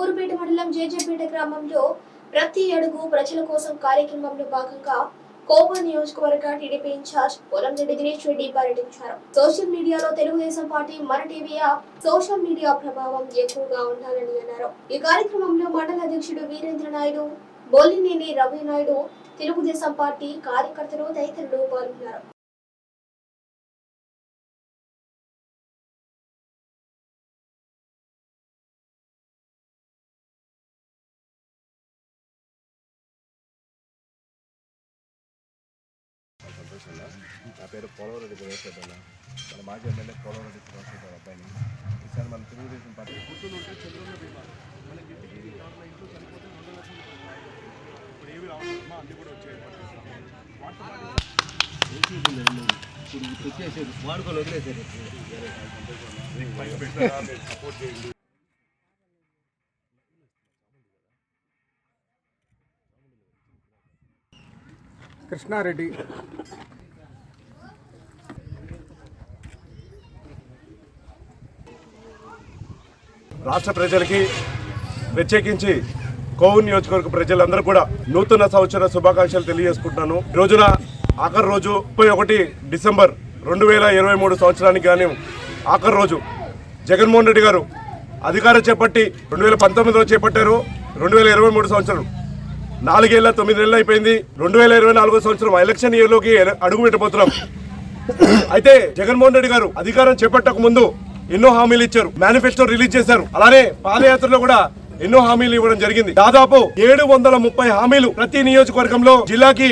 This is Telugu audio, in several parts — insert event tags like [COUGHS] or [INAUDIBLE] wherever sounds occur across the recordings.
చిలుకూరుపేట మండలం జేజేపేట గ్రామంలో ప్రతి అడుగు ప్రజల కోసం కార్యక్రమంలో భాగంగా కోవూరు నియోజకవర్గ TDP in charge Polamreddy Dinesh Reddy పర్యటించారు. సోషల్ మీడియాలో తెలుగుదేశం పార్టీ మన టీవీ సోషల్ మీడియా ప్రభావం ఎక్కువగా ఉండాలని అన్నారు. ఈ కార్యక్రమంలో మండల అధ్యక్షుడు వీరేంద్ర నాయుడు బోలినేని రవి నాయుడు తెలుగుదేశం పార్టీ కార్యకర్తలు తదితరులు పాల్గొన్నారు. నా పేరు పోలవరెడ్డి దినేశ్వర్ అన్న మన మాజీ ఎమ్మెల్యే పోలవరెడ్డి దినేశ్వర్ గారి అబ్బాయిని. ఈసారి మన తెలుగుదేశం పార్టీ చంద్రబాబు బీమా ఇంటికి కాకుండా ఇంట్లో చనిపోతే రెండు లక్షలు ఇప్పుడు కూడా వదిలేసారు సపోర్ట్ చేయండి కృష్ణారెడ్డి రాష్ట్ర ప్రజలకి ప్రత్యేకించి కోవూరు నియోజకవర్గ ప్రజలందరూ కూడా నూతన సంవత్సర శుభాకాంక్షలు తెలియజేసుకుంటున్నాను. రోజున ఆఖరి రోజు ముప్పై ఒకటి డిసెంబర్ రెండు వేల ఇరవై మూడు సంవత్సరానికి గాను ఆఖరి రోజు జగన్మోహన్ రెడ్డి గారు అధికారం చేపట్టి రెండు వేల పంతొమ్మిదిలో చేపట్టారు. రెండు వేల ఇరవై మూడు సంవత్సరం నాలుగేళ్ళ తొమ్మిది నెలలు అయిపోయింది. రెండు వేల ఇరవై నాలుగో సంవత్సరం ఎలక్షన్ ఇయర్లోకి అడుగు పెట్టబోతున్నాం అయితే జగన్మోహన్ రెడ్డి గారు అధికారం చేపట్టక ముందు ఎన్నో హామీలు ఇచ్చారు. మేనిఫెస్టో రిలీజ్ చేశారు. అలానే పాదయాత్రలో కూడా ఎన్నో హామీలు ఇవ్వడం జరిగింది. దాదాపు ఏడు వందల ముప్పై హామీలు ప్రతి నియోజకవర్గంలో జిల్లాకి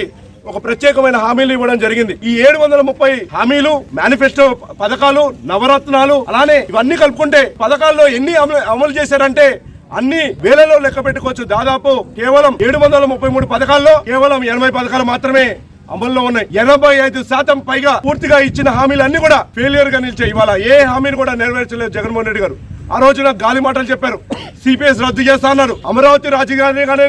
ఒక ప్రత్యేకమైన హామీలు ఇవ్వడం జరిగింది. ఈ ఏడు వందల ముప్పై హామీలు మేనిఫెస్టో పథకాలు నవరత్నాలు అలానే ఇవన్నీ కలుపుకుంటే పథకాల్లో ఎన్ని అమలు అమలు చేశారంటే అన్ని వేలలో లెక్క పెట్టుకోవచ్చు. దాదాపు కేవలం ఏడు వందల ముప్పై మూడు పథకాల్లో కేవలం ఎనభై పథకాలు మాత్రమే అమల్లో ఉన్నాయి ఎనభై ఐదు శాతం పైగా పూర్తిగా ఇచ్చిన హామీలు అన్ని కూడా ఫెయిలియర్గా నిలిచాయి. ఇవాళ ఏ హామీని కూడా నెరవేర్చలేదు జగన్మోహన్ రెడ్డి గారు. ఆ రోజున గాలి మాటలు చెప్పారు. సిపిఎస్ రద్దు చేస్తా అన్నారు. అమరావతి రాజధానిగానే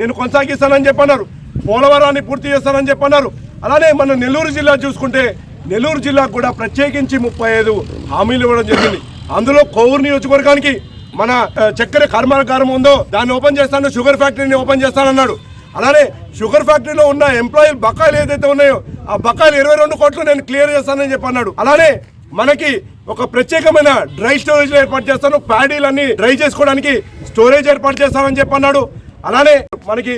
నేను కొనసాగిస్తానని చెప్పన్నారు. పోలవరాన్ని పూర్తి చేస్తానని చెప్పన్నారు. అలానే మన నెల్లూరు జిల్లా చూసుకుంటే నెల్లూరు జిల్లాకు కూడా ప్రత్యేకించి ముప్పై ఐదు హామీలు ఇవ్వడం జరిగింది. అందులో కోవూరు నియోజకవర్గానికి మన చక్కెర కర్మాగారం ఉందో దాన్ని ఓపెన్ చేస్తాను షుగర్ ఫ్యాక్టరీని ఓపెన్ చేస్తానన్నాడు. అలానే షుగర్ ఫ్యాక్టరీలో ఉన్న ఎంప్లాయీలు బకాయిలు ఏదైతే ఉన్నాయో ఆ బకాయిలు ఇరవై రెండు కోట్లు నేను క్లియర్ చేస్తానని చెప్పి అన్నాడు. అలానే మనకి ఒక ప్రత్యేకమైన డ్రై స్టోరేజ్ ఏర్పాటు చేస్తాను. ప్యాడీలన్నీ డ్రై చేసుకోవడానికి స్టోరేజ్ ఏర్పాటు చేస్తానని చెప్పి అన్నాడు. అలానే మనకి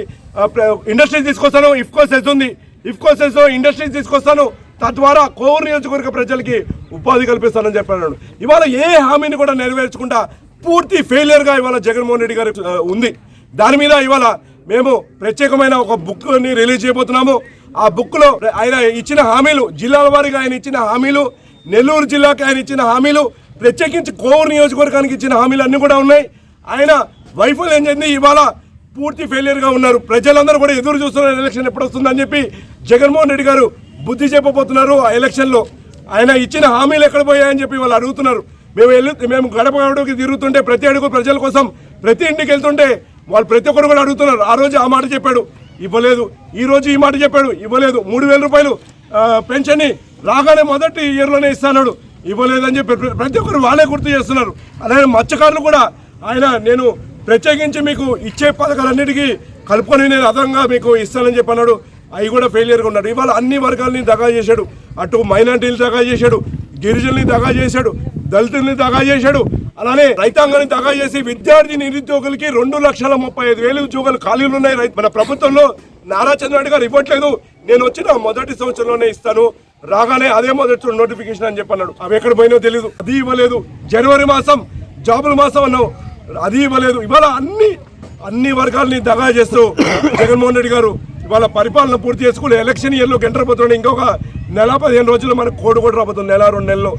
ఇండస్ట్రీస్ తీసుకొస్తాను. ఇఫ్కో సెస్ ఉంది. ఇఫ్కో సెస్ ఇండస్ట్రీస్ తీసుకొస్తాను. తద్వారా కోవూరు నియోజకవర్గ ప్రజలకి ఉపాధి కల్పిస్తానని చెప్పాను ఇవాళ ఏ హామీని కూడా నెరవేర్చకుండా పూర్తి ఫెయిలియర్గా ఇవాళ జగన్మోహన్ రెడ్డి గారు ఉంది. దాని మీద ఇవాళ మేము ప్రత్యేకమైన ఒక బుక్ని రిలీజ్ చేయబోతున్నాము. ఆ బుక్లో ఆయన ఇచ్చిన హామీలు జిల్లాల వారీగా ఆయన ఇచ్చిన హామీలు నెల్లూరు జిల్లాకి ఆయన ఇచ్చిన హామీలు ప్రత్యేకించి కోవూరు నియోజకవర్గానికి ఇచ్చిన హామీలు అన్ని కూడా ఉన్నాయి. ఆయన వైఫల్యం చెంది ఇవాళ పూర్తి ఫెయిలియర్గా ఉన్నారు. ప్రజలందరూ కూడా ఎదురు చూస్తున్నారు ఎలక్షన్ ఎప్పుడు వస్తుందని చెప్పి జగన్మోహన్ రెడ్డి గారు బుద్ధి చెప్పబోతున్నారు ఆ ఎలక్షన్లో. ఆయన ఇచ్చిన హామీలు ఎక్కడ పోయాయని చెప్పి వాళ్ళు అడుగుతున్నారు. మేము వెళ్ళి మేము గడప గడపకి తిరుగుతుంటే ప్రతి అడుగు ప్రజల కోసం ప్రతి ఇంటికి వెళ్తుంటే వాళ్ళు ప్రతి ఒక్కరు కూడా అడుగుతున్నారు. ఆ రోజు ఆ మాట చెప్పాడు. ఇవ్వలేదు. ఈ రోజు ఈ మాట చెప్పాడు. ఇవ్వలేదు. మూడు వేల రూపాయలు పెన్షన్ని రాగానే మొదటి ఇయర్లోనే ఇస్తాడు ఇవ్వలేదని చెప్పి ప్రతి ఒక్కరు వాళ్ళే గుర్తు చేస్తున్నారు. అలాగే మత్స్యకారులు కూడా ఆయన నేను ప్రత్యేకించి మీకు ఇచ్చే పథకాలన్నిటికీ కలుపుకొని నేను అదనంగా మీకు ఇస్తానని చెప్పి అన్నాడు అవి కూడా ఫెయిలియర్గా ఉన్నాడు. ఇవాళ అన్ని వర్గాలని దగా చేశాడు. అటు మైనార్టీలు దగా చేశాడు. గిరిజనుల్ని దగా చేశాడు. దళితుల్ని దగా చేశాడు. అలానే రైతాంగాన్ని దగా చేసి విద్యార్థి నిరుద్యోగులకి రెండు లక్షల ముప్పై ఐదు వేలు ఉద్యోగాలు ఖాళీలు ఉన్నాయి. మన ప్రభుత్వంలో నారా చంద్రబాబు గారు ఇవ్వట్లేదు. నేను వచ్చిన మొదటి సంవత్సరంలోనే ఇస్తాను. రాగానే అదే మొదటి నోటిఫికేషన్ అని చెప్పన్నాడు. అవి ఎక్కడ పోయినో తెలియదు అది ఇవ్వలేదు. జనవరి మాసం జాబుల మాసం అన్నావు. అది ఇవ్వలేదు. ఇవాళ అన్ని అన్ని వర్గాల్ని దగా చేస్తూ [COUGHS] జగన్మోహన్ రెడ్డి గారు ఇవాళ పరిపాలన పూర్తి చేసుకుని ఎలక్షన్ ఇయర్లో ఎంటర్ ఇంకొక నెల పదిహేను రోజుల్లో మనకు కోడి కూడా రాబోతుంది. నెల రెండు నెలల్లో.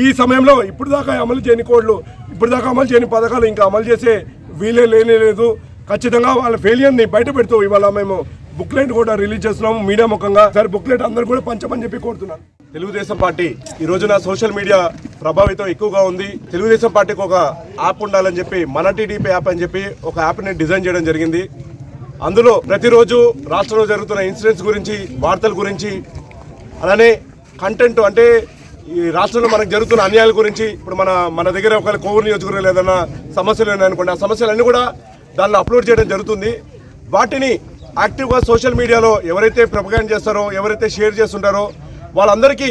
ఈ సమయంలో ఇప్పుడు దాకా అమలు చేయని కోడ్లు ఇప్పుడు దాకా అమలు చేయని పథకాలు ఇంకా అమలు చేసే వీలే లేనే లేదు. ఖచ్చితంగా వాళ్ళ ఫెయిలియర్ని బయట పెడుతూ ఇవాళ మేము బుక్లెట్ కూడా రిలీజ్ చేస్తున్నాము మీడియా ముఖంగా. సరే బుక్లెట్ అందరు కూడా పంచమని చెప్పి కోరుతున్నాను. తెలుగుదేశం పార్టీ ఈ రోజున సోషల్ మీడియా ప్రభావితం ఎక్కువగా ఉంది. తెలుగుదేశం పార్టీకి ఒక యాప్ ఉండాలని చెప్పి మన టీడీపీ యాప్ అని చెప్పి ఒక యాప్ని డిజైన్ చేయడం జరిగింది. అందులో ప్రతిరోజు రాష్ట్రంలో జరుగుతున్న ఇన్సిడెంట్స్ గురించి వార్తల గురించి అలానే కంటెంట్ అంటే ఈ రాష్ట్రంలో మనకు జరుగుతున్న అన్యాయాల గురించి ఇప్పుడు మన మన దగ్గర ఒకవేళ కోవూరు నియోజకవర్గం ఏదైనా సమస్యలు ఉన్నాయనుకోండి ఆ సమస్యలన్నీ కూడా దానిలో అప్లోడ్ చేయడం జరుగుతుంది. వాటిని యాక్టివ్గా సోషల్ మీడియాలో ఎవరైతే ప్రపగాండ్ చేస్తారో ఎవరైతే షేర్ చేస్తుంటారో వాళ్ళందరికీ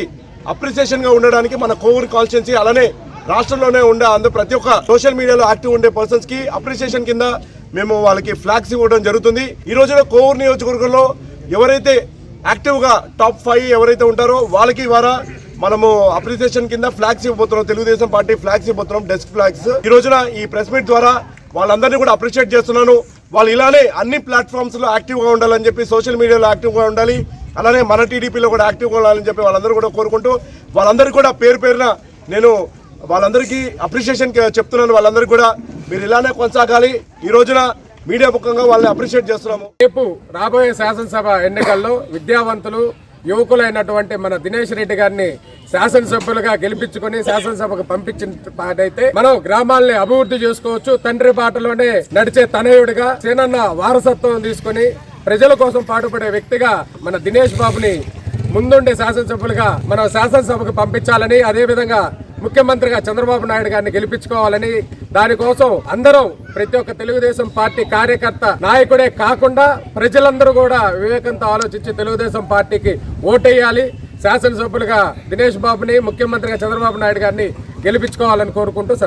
అప్రిసియేషన్గా ఉండడానికి మన కోవూరు కాన్స్టిట్యున్సీ అలానే రాష్ట్రంలోనే ఉండే అందరూ ప్రతి ఒక్క సోషల్ మీడియాలో యాక్టివ్ ఉండే పర్సన్స్కి అప్రిసియేషన్ కింద మేము వాళ్ళకి ఫ్లాగ్స్ ఇవ్వడం జరుగుతుంది. ఈ రోజున కోవూరు నియోజకవర్గంలో ఎవరైతే యాక్టివ్గా టాప్ ఫైవ్ ఎవరైతే ఉంటారో వాళ్ళకి ద్వారా మనము అప్రిసియేషన్ కింద ఫ్లాగ్స్ ఇవ్వబోతున్నాం. తెలుగుదేశం పార్టీ ఫ్లాగ్స్ ఇవ్వబోతున్నాం డెస్క్ ఫ్లాగ్స్ ఈ రోజున ఈ ప్రెస్ మీట్ ద్వారా వాళ్ళందరినీ కూడా అప్రిషియేట్ చేస్తున్నాను. వాళ్ళు ఇలానే అన్ని ప్లాట్ఫామ్స్లో యాక్టివ్గా ఉండాలని చెప్పి సోషల్ మీడియాలో యాక్టివ్గా ఉండాలి. అలానే మన టీడీపీలో కూడా యాక్టివ్గా ఉండాలని చెప్పి వాళ్ళందరూ కూడా కోరుకుంటూ వాళ్ళందరికీ కూడా పేరు పేరున నేను వాళ్ళందరికీ అప్రిషియేషన్ చెప్తున్నాను. వాళ్ళందరికీ కూడా మీరు ఇలానే కొనసాగాలి. ఈ రోజున మీడియా ముఖంగా వాళ్ళని అప్రిషియేట్ చేస్తున్నాము. రేపు రాబోయే శాసనసభ ఎన్నికల్లో విద్యావంతులు యువకులైనటువంటి మన దినేష్ రెడ్డి గారిని శాసనసభ్యులుగా గెలిపించుకొని శాసనసభకు పంపించిన పాటైతే మనం గ్రామాల్ని అభివృద్ధి చేసుకోవచ్చు. తండ్రి బాటలోనే నడిచే తనయుడిగా సేనన్న వారసత్వం తీసుకొని ప్రజల కోసం పాటుపడే వ్యక్తిగా మన దినేష్ బాబుని ముందుండే శాసనసభ్యులుగా మనం శాసనసభకు పంపించాలని అదేవిధంగా ముఖ్యమంత్రిగా చంద్రబాబు నాయుడు గారిని గెలిపించుకోవాలని దానికోసం అందరం ప్రతి ఒక్క తెలుగుదేశం పార్టీ కార్యకర్త నాయకుడే కాకుండా ప్రజలందరూ కూడా వివేకంతో ఆలోచించి తెలుగుదేశం పార్టీకి ఓటేయాలి. శాసనసభ్యులుగా దినేష్ బాబుని ముఖ్యమంత్రిగా చంద్రబాబు నాయుడు గారిని గెలిపించుకోవాలని కోరుకుంటూ